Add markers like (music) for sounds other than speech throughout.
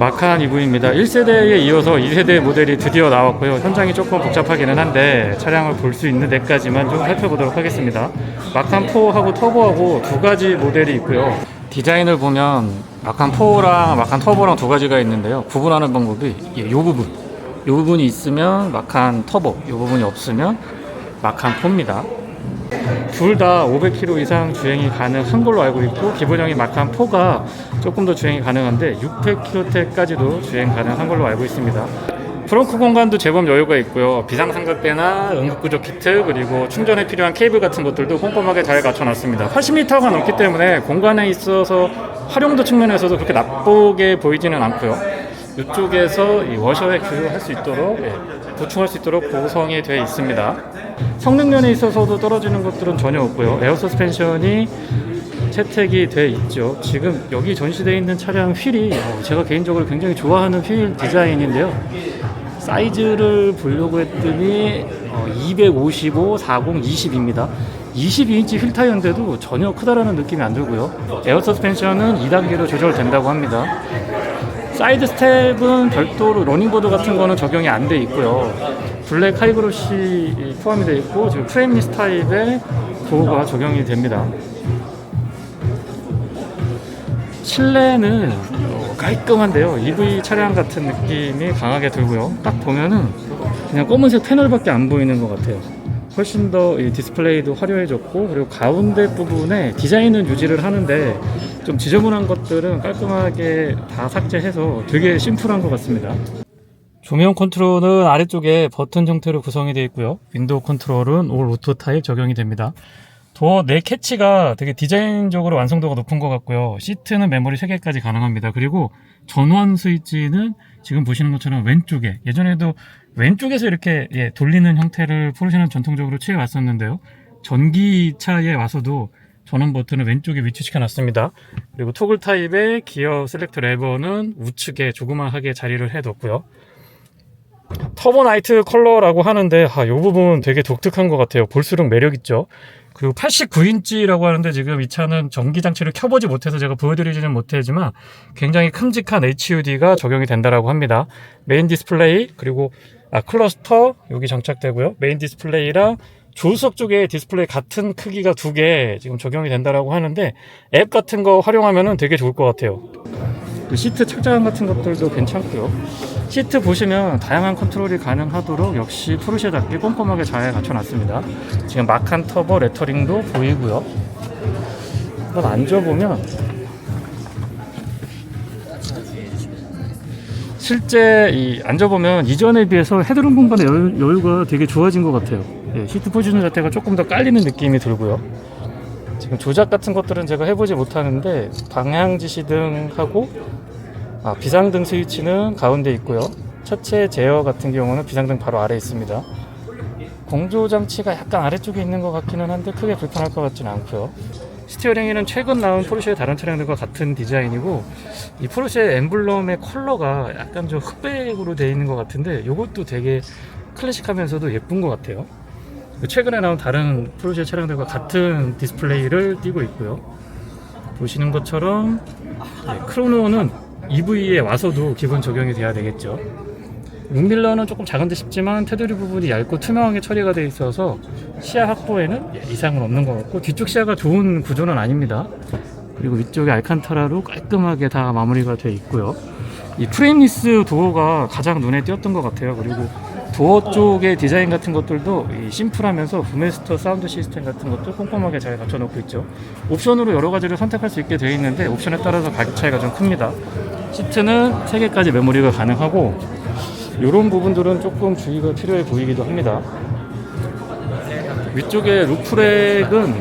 마칸 EV입니다. 1세대에 이어서 2세대 모델이 드디어 나왔고요. 현장이 조금 복잡하기는 한데 차량을 볼 수 있는 데까지만 좀 살펴보도록 하겠습니다. 마칸 4하고 터보하고 두 가지 모델이 있고요. 디자인을 보면 마칸 4랑 마칸 터보랑 두 가지가 있는데요. 구분하는 방법이 이 부분. 이 부분이 있으면 마칸 터보, 이 부분이 없으면 마칸 4입니다. 둘 다 500km 이상 주행이 가능한 걸로 알고 있고 기본형인 마칸 4가 조금 더 주행이 가능한데 600km까지도 주행 가능한 걸로 알고 있습니다. 프렁크 공간도 제법 여유가 있고요. 비상삼각대나 응급구조 키트 그리고 충전에 필요한 케이블 같은 것들도 꼼꼼하게 잘 갖춰놨습니다. 80m가 넘기 때문에 공간에 있어서 활용도 측면에서도 그렇게 나쁘게 보이지는 않고요. 이쪽에서 이 워셔에 교류할 수 있도록 예, 보충할 수 있도록 구성이 되어 있습니다. 성능 면에 있어서도 떨어지는 것들은 전혀 없고요. 에어 서스펜션이 채택이 돼 있죠. 지금 여기 전시되어 있는 차량 휠이 어, 제가 개인적으로 굉장히 좋아하는 휠 디자인인데요. 사이즈를 보려고 했더니 어, 255, 40, 20입니다. 22인치 휠 타이어인데도 전혀 크다라는 느낌이 안 들고요. 에어 서스펜션은 2단계로 조절된다고 합니다. 사이드 스텝은 별도로 러닝보드 같은 거는 적용이 안 돼 있고요. 블랙 하이그로시 포함이 되어 있고 지금 프레임리스 타입의 도어가 적용이 됩니다. 실내는 어, 깔끔한데요. EV 차량 같은 느낌이 강하게 들고요. 딱 보면은 그냥 검은색 패널밖에 안 보이는 것 같아요. 훨씬 더이 디스플레이도 화려해졌고 그리고 가운데 부분에 디자인은 유지를 하는데 좀 지저분한 것들은 깔끔하게 다 삭제해서 되게 심플한 것 같습니다. 조명 컨트롤은 아래쪽에 버튼 형태로 구성이 되어 있고요. 윈도우 컨트롤은 올 오토 타입 적용이 됩니다. 도어 내 캐치가 되게 디자인적으로 완성도가 높은 것 같고요. 시트는 메모리 3개까지 가능합니다. 그리고 전원 스위치는 지금 보시는 것처럼 왼쪽에 예전에도 왼쪽에서 이렇게 예, 돌리는 형태를 포르쉐는 전통적으로 취해 왔었는데요. 전기차에 와서도 전원 버튼을 왼쪽에 위치시켜 놨습니다. 그리고 토글 타입의 기어 셀렉트 레버는 우측에 조그마하게 자리를 해뒀고요. 터보 나이트 컬러라고 하는데 아, 이 부분 되게 독특한 것 같아요. 볼수록 매력 있죠. 그리고 89인치라고 하는데 지금 이 차는 전기 장치를 켜보지 못해서 제가 보여드리지는 못하지만 굉장히 큼직한 HUD가 적용이 된다라고 합니다. 메인 디스플레이 그리고 아, 클러스터 여기 장착되고요. 메인 디스플레이랑 조수석 쪽에 디스플레이 같은 크기가 두 개 지금 적용이 된다라고 하는데 앱 같은 거 활용하면은 되게 좋을 것 같아요. 그 시트 착장 같은 것들도 괜찮고요. 시트 보시면 다양한 컨트롤이 가능하도록 역시 포르쉐답게 꼼꼼하게 잘 갖춰놨습니다. 지금 마칸 터보 레터링도 보이고요. 한번 앉아보면 실제 이 앉아보면 이전에 비해서 헤드룸 공간의 여유, 가 되게 좋아진 것 같아요. 예, 시트 포지션 자체가 조금 더 깔리는 느낌이 들고요. 지금 조작 같은 것들은 제가 해보지 못하는데 방향 지시등하고 아, 비상등 스위치는 가운데 있고요. 차체 제어 같은 경우는 비상등 바로 아래 있습니다. 공조 장치가 약간 아래쪽에 있는 것 같기는 한데 크게 불편할 것 같지는 않고요. 스티어링에는 최근 나온 포르쉐의 다른 차량들과 같은 디자인이고 이 포르쉐 엠블럼의 컬러가 약간 좀 흑백으로 되어 있는 것 같은데 이것도 되게 클래식하면서도 예쁜 것 같아요. 최근에 나온 다른 포르쉐 차량들과 같은 디스플레이를 띄고 있고요. 보시는 것처럼 네, 크로노는 EV에 와서도 기본 적용이 돼야 되겠죠. 룩밀러는 조금 작은데 싶지만 테두리 부분이 얇고 투명하게 처리가 되어 있어서 시야 확보에는 예, 이상은 없는 것 같고 뒤쪽 시야가 좋은 구조는 아닙니다. 그리고 위쪽에 알칸타라로 깔끔하게 다 마무리가 되어 있고요. 이 프레임리스 도어가 가장 눈에 띄었던 것 같아요. 그리고 도어 쪽의 디자인 같은 것들도 이 심플하면서 부메스터 사운드 시스템 같은 것도 꼼꼼하게 잘 갖춰놓고 있죠. 옵션으로 여러 가지를 선택할 수 있게 되어 있는데 옵션에 따라서 가격 차이가 좀 큽니다. 시트는 3개까지 메모리가 가능하고 이런 부분들은 조금 주의가 필요해 보이기도 합니다. 위쪽에 루프렉은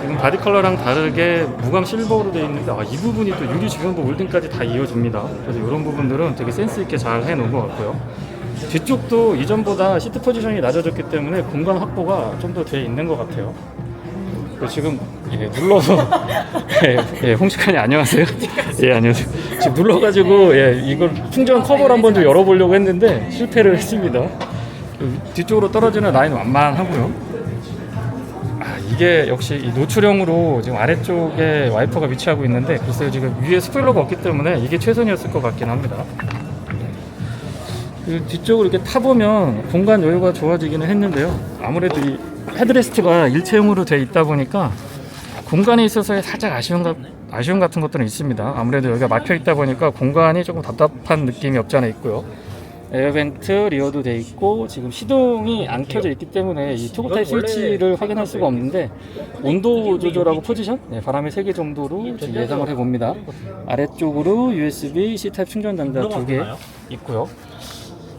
지금 바디 컬러랑 다르게 무광 실버로 되어 있는데 아, 이 부분이 또 유리 주변부 몰딩까지 다 이어집니다. 그래서 이런 부분들은 되게 센스 있게 잘 해놓은 것 같고요. 뒤쪽도 이전보다 시트 포지션이 낮아졌기 때문에 공간 확보가 좀 더 돼 있는 것 같아요. 그리고 지금 예, 눌러서 (laughs) 예, 예, 홍식환이 안녕하세요. 예 안녕하세요. 지금 눌러가지고 예, 이걸 충전 커버를 한번 좀 열어보려고 했는데 실패를 했습니다. 그 뒤쪽으로 떨어지는 라인 완만하고요. 아, 이게 역시 이 노출형으로 지금 아래쪽에 와이퍼가 위치하고 있는데 글쎄요 지금 위에 스포일러가 없기 때문에 이게 최선이었을 것 같긴 합니다. 그 뒤쪽으로 이렇게 타보면 공간 여유가 좋아지기는 했는데요. 아무래도 이 헤드레스트가 일체형으로 돼 있다 보니까 공간에 있어서의 살짝 아쉬운, 가, 아쉬움 같은 것들은 있습니다. 아무래도 여기가 막혀 있다 보니까 공간이 조금 답답한 느낌이 없지 않아 있고요. 에어벤트 리어도 돼 있고 지금 시동이 안 켜져 있기 때문에 이 투구 타입 스위치를 확인할 수가 없는데 온도 조절하고 포지션 네, 바람의 세개 정도로 지금 예상을 해봅니다. 아래쪽으로 USB C 타입 충전 단자 두 개 있고요.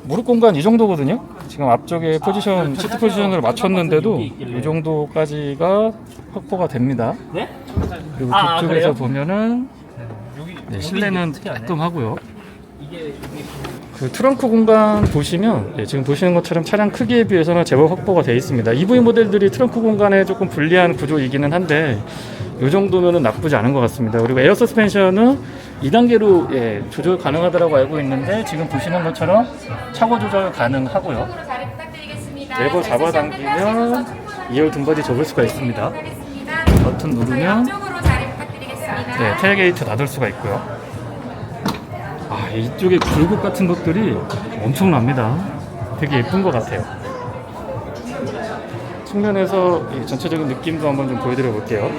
무릎 공간 이 정도거든요. 지금 앞쪽에 포지션 시트 포지션을 맞췄는데도 이 정도까지가 확보가 됩니다. 네? 그리고 아, 아, 뒤쪽에서? 보면은 네, 실내는 깔끔하고요. 그 트렁크 공간 보시면 예, 지금 보시는 것처럼 차량 크기에 비해서는 제법 확보가 되어 있습니다. EV 모델들이 트렁크 공간에 조금 불리한 구조이기는 한데 이 정도면은 나쁘지 않은 것 같습니다. 그리고 에어 서스펜션은 2단계로 예, 조절 가능하다고 알고 있는데 지금 보시는 것처럼 차고 조절 가능하고요. 레버 잡아당기면 2열 등받이 접을 수가 있습니다. 버튼 누르면. 네, 테일게이트 닫을 수가 있고요. 아, 이쪽에 굴곡 같은 것들이 엄청납니다. 되게 예쁜 것 같아요. 측면에서 이 전체적인 느낌도 한번 좀 보여드려 볼게요.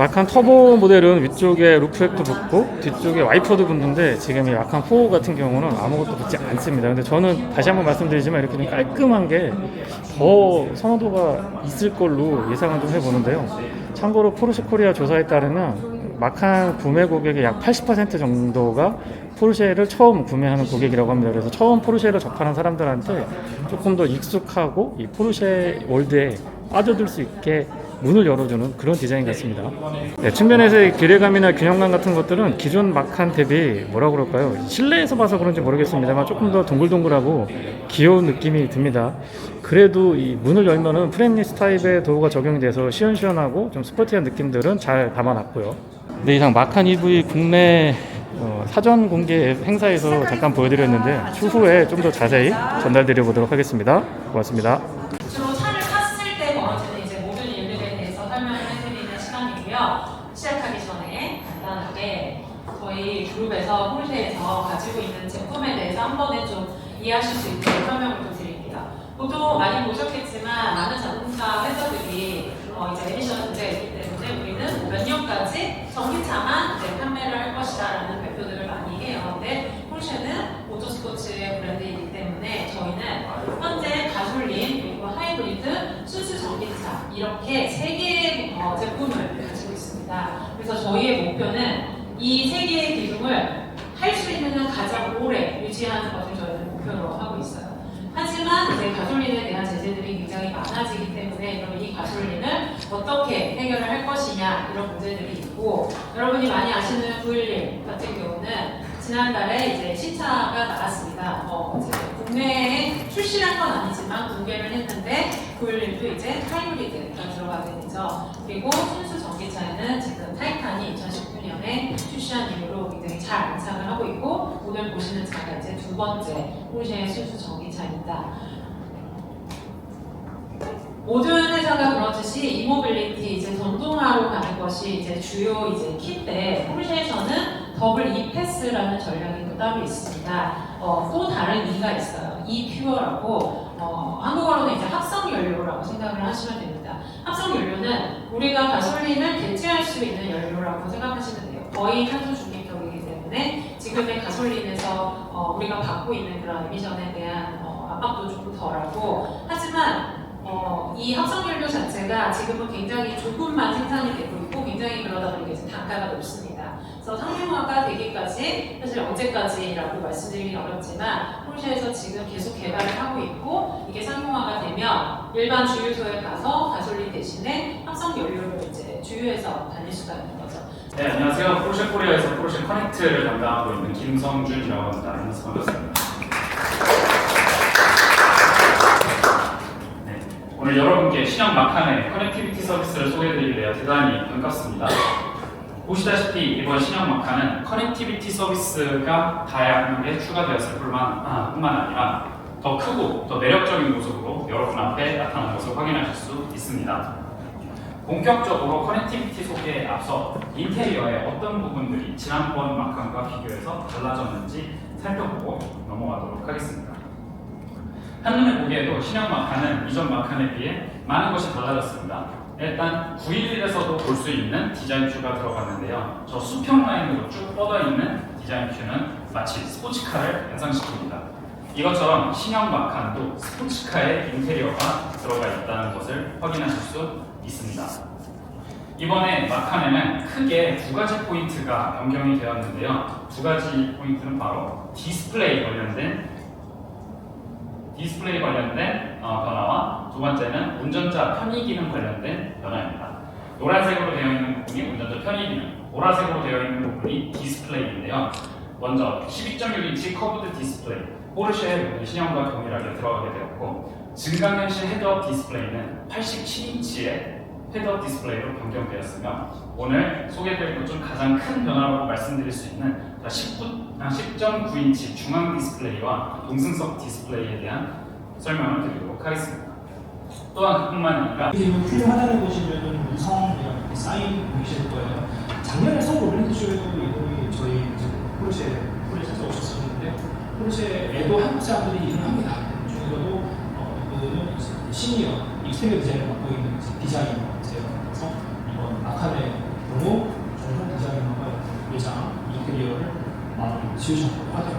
마칸 터보 모델은 위쪽에 루프렉도 붙고 뒤쪽에 와이퍼도 붙는데 지금 이 마칸 4 같은 경우는 아무것도 붙지 않습니다. 근데 저는 다시 한번 말씀드리지만 이렇게 좀 깔끔한 게 더 선호도가 있을 걸로 예상을 좀 해보는데요. 참고로 포르쉐 코리아 조사에 따르면 마칸 구매 고객의 약 80% 정도가 포르쉐를 처음 구매하는 고객이라고 합니다. 그래서 처음 포르쉐를 접하는 사람들한테 조금 더 익숙하고 이 포르쉐 월드에 빠져들 수 있게 문을 열어주는 그런 디자인 같습니다. 네, 측면에서의 기대감이나 균형감 같은 것들은 기존 마칸 대비 뭐라 그럴까요? 실내에서 봐서 그런지 모르겠습니다만 조금 더 동글동글하고 귀여운 느낌이 듭니다. 그래도 이 문을 열면은 프레임리스 타입의 도어가 적용이 돼서 시원시원하고 좀 스포티한 느낌들은 잘 담아놨고요. 네, 이상 마칸 EV 국내 어, 사전 공개 행사에서 잠깐 보여드렸는데 추후에 좀 더 자세히 전달드려 보도록 하겠습니다. 고맙습니다. 주로 차를 탔을 때 벌어지는 이제 모든 일들에 대해서 설명을 해드리는 시간이고요. 시작하기 전에 간단하게 저희 그룹에서 폴쉐에서 가지고 있는 제품에 대해서 한 번에 좀 이해하실 수 있게 설명을 좀 드립니다. 보통 많이 보셨겠지만 많은 자동차 회사들이 어, 이제 에미션 문제가 있기 때문에 우리는 몇 년까지 전기차만 이제 판매를 할 것이다 라는 발표들을 많이 해요. 근데 폴쉐는 모터스포츠의 브랜드이기 때문에 저희는 현재 가솔린 그리고 하이브리드 순수 전기차 이렇게 세 개의 어, 제품을 가지고 있습니다. 그래서 저희의 목표는 이 세 개의 기둥을 할 수 있는 한 가장 오래 유지하는 것을 저희는 목표로 하고 있어요. 하지만 이제 가솔린에 대한 제재들이 굉장히 많아지기 때문에 그럼 이 가솔린을 어떻게 해결을 할 것이냐 이런 문제들이 있고 여러분이 많이 아시는 911 같은 경우는 지난달에 이제 신차가 나왔습니다. 어, 국내에 출시한 건 아니지만 공개를 했는데 911도 이제 하이브리드가 들어가게 되죠. 그리고 순수 전기차에는 지금 타이탄이 2019년에 출시한 이후로 굉장히 잘 안착을 하고 있고 오늘 보시는 차가 이제 두 번째 포르쉐의 순수 전기차입니다. 모든 회사가 그렇듯이 이모빌리티 이제 전동화로 가는 것이 이제 주요 이제 키인데 포르쉐에서는 더블 E 패스라는 전략이 또 따로 있습니다. 어, 또 다른 E가 있어요. E 퓨어라고 어, 한국어로는 이제 합성 연료라고 생각을 하시면 됩니다. 합성 연료는 우리가 가솔린을 대체할 수 있는 연료라고 생각하시면 돼요. 거의 탄소 중립적이기 때문에 지금의 가솔린에서 어, 우리가 받고 있는 그런 에미션에 대한 어, 압박도 조금 덜하고 하지만 어, 이 합성연료 자체가 지금은 굉장히 조금만 생산이 되고 있고 굉장히 그러다 보니까 단가가 높습니다. 그래서 상용화가 되기까지 사실 언제까지라고 말씀드리긴 어렵지만 폴쉐에서 지금 계속 개발을 하고 있고 이게 상용화가 되면 일반 주유소에 가서 가솔린 대신에 합성 연료를 이제 주유해서 다닐 수가 있는 거죠. 네, 안녕하세요. 포르쉐 코리아에서 포르쉐 커넥트를 담당하고 있는 김성준이라고 합니다. 반갑습니다. 네, 오늘 여러분께 신형 마칸의 커넥티비티 서비스를 소개해드리게 되어 대단히 반갑습니다. 보시다시피 이번 신형 마칸은 커넥티비티 서비스가 다양하게 추가되었을 뿐만, 아, 뿐만 아니라 더 크고 더 매력적인 모습으로 여러분 앞에 나타난 것을 확인하실 수 있습니다. 본격적으로 커넥티비티 소개에 앞서 인테리어의 어떤 부분들이 지난번 마칸과 비교해서 달라졌는지 살펴보고 넘어가도록 하겠습니다. 한눈에 보기에도 신형 마칸은 이전 마칸에 비해 많은 것이 달라졌습니다. 일단 911에서도 볼 수 있는 디자인 큐가 들어갔는데요. 저 수평 라인으로 쭉 뻗어 있는 디자인 큐는 마치 스포츠카를 연상시킵니다. 이것처럼 신형 마칸도 스포츠카의 인테리어가 들어가 있다는 것을 확인하실 수 있습니다. 이번에 마칸에는 크게 두 가지 포인트가 변경이 되었는데요. 두 가지 포인트는 바로 디스플레이 관련된 디스플레이 관련된 어, 변화와 두 번째는 운전자 편의 기능 관련된 변화입니다. 노란색으로 되어 있는 부분이 운전자 편의 기능, 보라색으로 되어 있는 부분이 디스플레이인데요. 먼저 12.6인치 커브드 디스플레이, 포르쉐 신형과 동일하게 들어가게 되었고 증강현실 헤드업 디스플레이는 87인치의 헤드업 디스플레이로 변경되었으며 오늘 소개드릴 것중 가장 큰 변화라고 말씀드릴 수 있는 19, 10.9인치 중앙 디스플레이와 동승석 디스플레이에 대한 설명을 드리도록 하겠습니다. 또한 그뿐만 아니라 훌륭하다는 우성이라고 이렇게 사인 보이실 거예요. 작년에 서울 올림픽쇼에도 이분이 저희 포르쉐 포르쉐에서 오셨었는데 포르쉐에도 한국 사람들이 일을 합니다. 중에서도 어, 이분은 시니어 익스테리어 디자인을 맡고 있는 디자이너세요. 그래서 이번 아